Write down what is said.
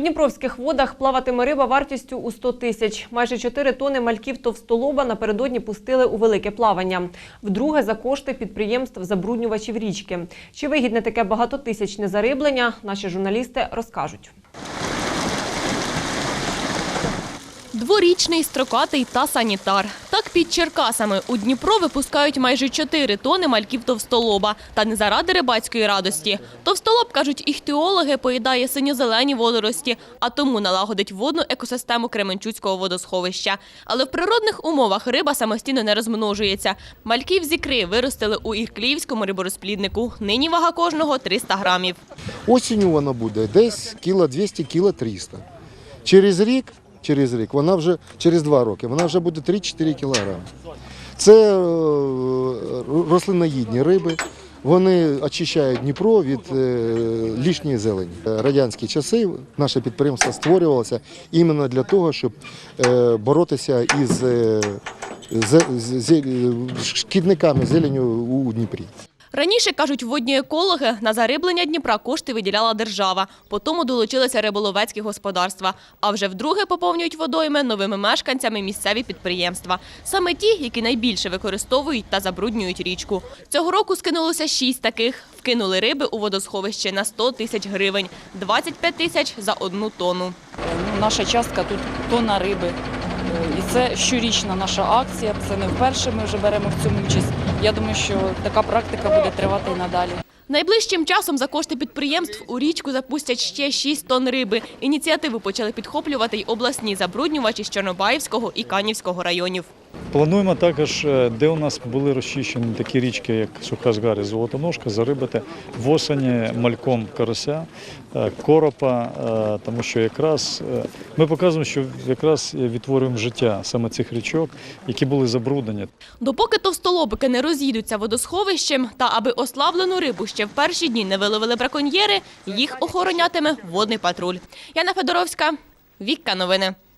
Дніпровських водах плаватиме риба вартістю у 100 тисяч. Майже 4 тони мальків товстолоба напередодні пустили у велике плавання. Вдруге за кошти підприємств забруднювачів річки. Чи вигідне таке багатотисячне зариблення, наші журналісти розкажуть. Дворічний, строкатий та санітар. Так під Черкасами у Дніпро випускають майже 4 тони мальків товстолоба. Та не заради рибацької радості. Товстолоб, кажуть іхтіологи, поїдає синьо-зелені водорості, а тому налагодить водну екосистему Кременчуцького водосховища. Але в природних умовах риба самостійно не розмножується. Мальків з ікри виростили у Іркліївському риборозпліднику. Нині вага кожного 300 грамів. Осінню вона буде десь кіло 200, кіло 300. Через рік, через рік, вона вже через два роки, вона вже буде 3-4 кілограми. Це е, рослиноїдні риби. Вони очищають Дніпро від е, лишньої зелені. Е, Радянські часи наше підприємство створювалося іменно для того, щоб боротися із шкідниками зеленю у Дніпрі. Раніше, кажуть водні екологи, на зариблення Дніпра кошти виділяла держава, потім долучилися риболовецькі господарства, а вже вдруге поповнюють водойми новими мешканцями місцеві підприємства. Саме ті, які найбільше використовують та забруднюють річку. Цього року скинулося шість таких. Вкинули риби у водосховище на 100 тисяч гривень, 25 тисяч за одну тонну. Ну, наша частка тут тонна риби. Е, І це щорічна наша акція. Це не вперше ми вже беремо в цьому участь. Я думаю, що така практика буде тривати і надалі. Найближчим часом за кошти підприємств у річку запустять ще 6 тонн риби. Ініціативу почали підхоплювати й обласні забруднювачі з Чорнобаївського і Канівського районів. Плануємо також, е, де у нас були розчищені такі річки, як Сухазгар і Золотоножка, зарибати восені мальком карася, е, коропа, е, тому що якраз ми показуємо, що якраз відтворюємо життя саме цих річок, які були забруднені. Допоки товстолобики не роз'їдуться водосховищем та аби ослаблену рибу ще в перші дні не виловили браконьєри, їх охоронятиме водний патруль. Яна Федоровська, Вікка Новини.